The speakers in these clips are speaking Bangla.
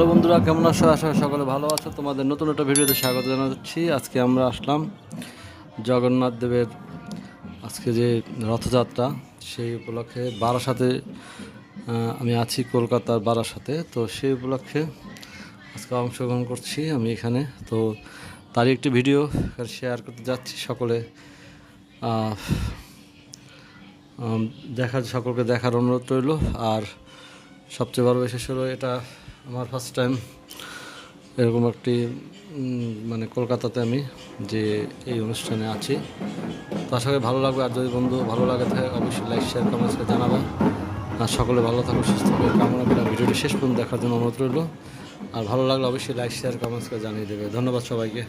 হ্যালো বন্ধুরা, কেমন আছো? আশা সকলে ভালো আছো। তোমাদের নতুন একটা ভিডিওতে স্বাগত জানাচ্ছি। আজকে আমরা আসলাম জগন্নাথ দেবের আজকে যে রথযাত্রা, সেই উপলক্ষে বারাসাতে আমি আছি কলকাতার বারাসাতে। তো সেই উপলক্ষে আজকে অংশগ্রহণ করছি আমি এখানে। তো তারই একটি ভিডিও শেয়ার করতে যাচ্ছি সকলে। দেখার সকলকে দেখার অনুরোধ রইল। আর সবচেয়ে বড় বিশেষ হলো এটা আমার ফার্স্ট টাইম এরকম একটি মানে কলকাতাতে আমি যে এই অনুষ্ঠানে আছি। তো আশা করি ভালো লাগবে, আর যদি বন্ধু ভালো লাগে থাকে, অবশ্যই লাইক শেয়ার কমেন্টসকে জানাবে। আর সকলে ভালো থাকুন, সুস্থ থাকুন, কামনা করে ভিডিওটি শেষ পর্যন্ত দেখার জন্য অনুরোধ রইল। আর ভালো লাগলে অবশ্যই লাইক শেয়ার কমেন্টস জানিয়ে দেবে। ধন্যবাদ সবাইকে।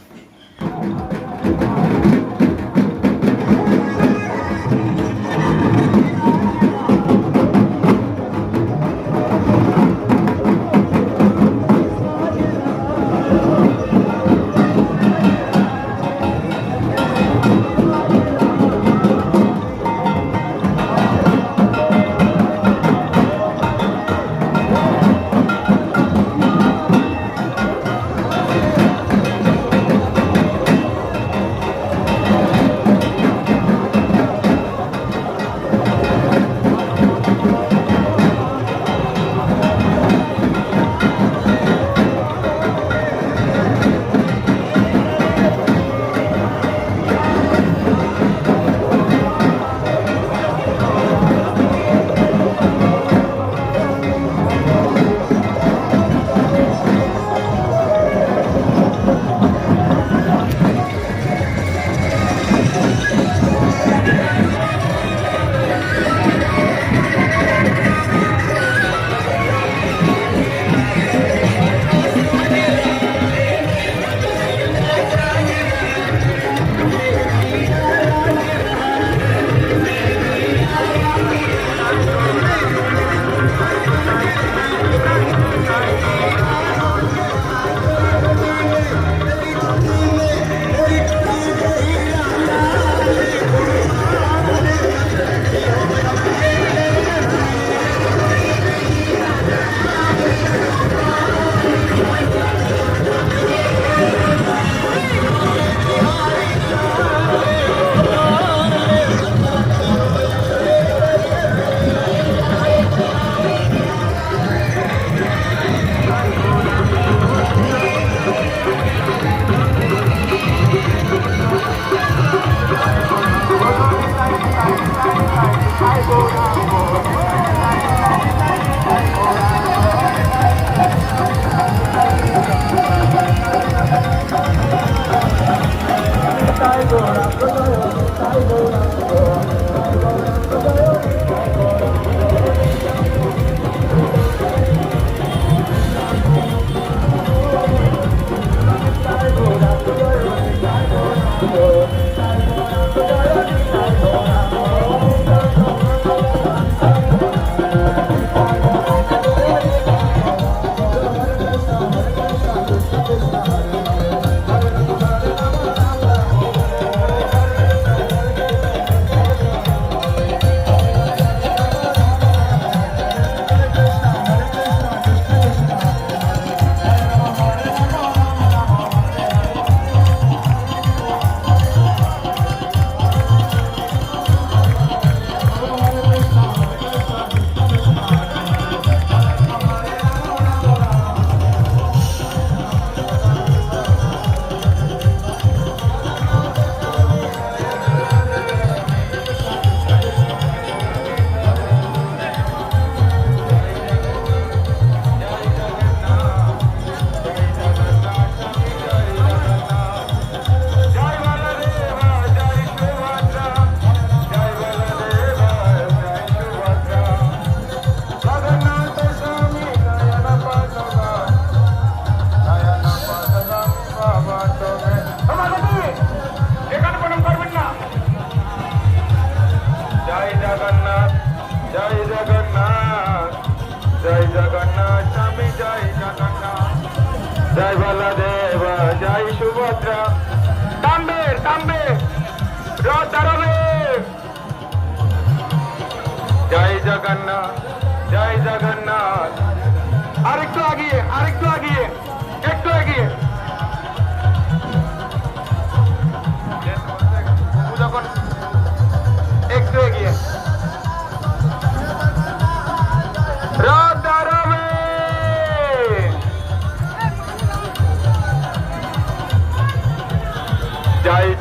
জয় জগন্নাথ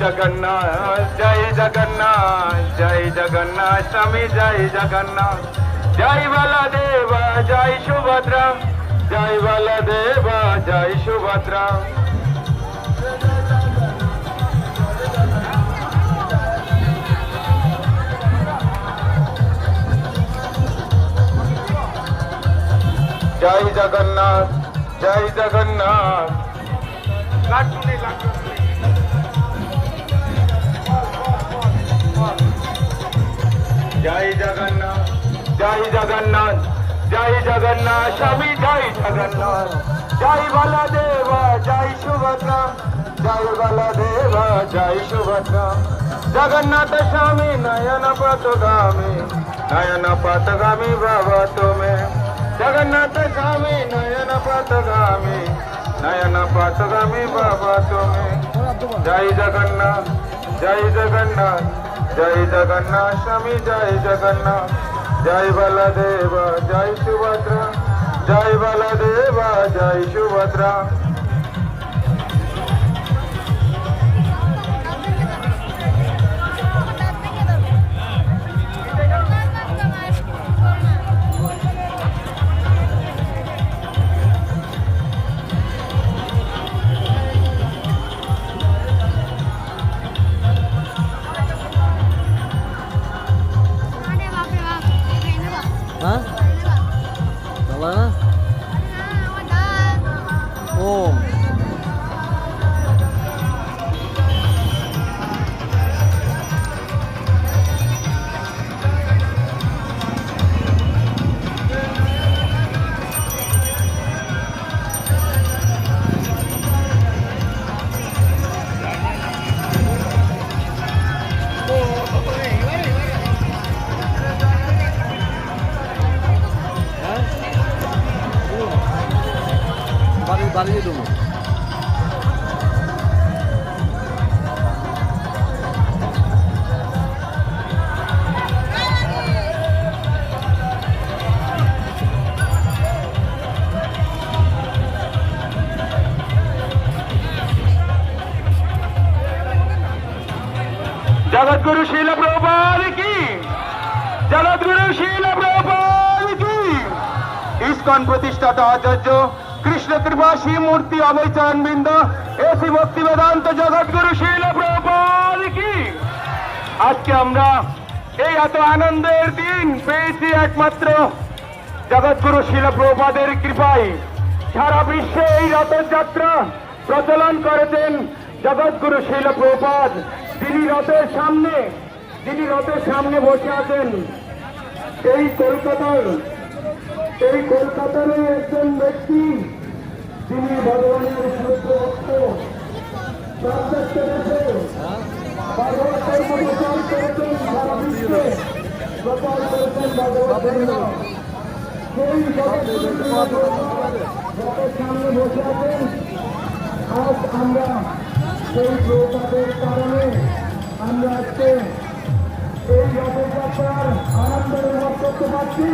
জয় জগন্নাথ জয় জগন্নাথ জয় জগন্নাথ স্বামী জয় জগন্নাথ জয় বলদেব জয় সুভদ্রা জয় বলদেব জয় সুভদ্রা জয় জগন্নাথ জয় জগন্নাথ লাট্টু জয় জগন্নাথ জয় জগন্নাথ জয় জগন্নাথ, স্বামী, জয় জগন্নাথ। জয় বলদেব, জয় সুভদ্রা। জয় বলদেব, জয় সুভদ্রা। জগন্নাথ স্বামী, নয়ন পথগামী। নয়ন পথগামী বাবা তুমি। জগন্নাথ স্বামী, নয়ন পথগামী। নয়ন পথগামী বাবা তুমি। জয় জগন্নাথ জয় জগন্নাথ। জয় জগন্নাথ স্বামী জয় জগন্নাথ জয় বলদেব জয় সুভদ্রা জয় বলদেব জয় সুভদ্রা বাড়ি দেবো। জগৎগুরু শিল প্রভুপাদ কি? জগৎগুরু শিল প্রভুপাদ কি? ইস্কন প্রতিষ্ঠাতা আচার্য কৃপাশী মূর্তি অবৈচান বৃন্দ এসি ভক্তি বেদান্ত জগৎগুরু শিল কি? আজকে আমরা এই এত আনন্দের দিন পেয়েছি একমাত্র জগৎগুরু শিল প্রভুপাদের কৃপায়। সারা বিশ্বে এই রথযাত্রা প্রচলন করেছেন জগৎগুরু শিল প্রভুপাদ যিনি রথের সামনে, যিনি রথের সামনে বসে আছেন এই কলকাতার এই কলকাতার একজন ব্যক্তি যিনি ভগবানের শুদ্ধ ভক্ত প্রত্যেক দেশে ভাগবতের প্রচার করেছেন সারা আজ আমরা সেই প্রপাতের কারণে আমরা আজকে এই রথযাত্রার আনন্দ অনুভব করতে পারছি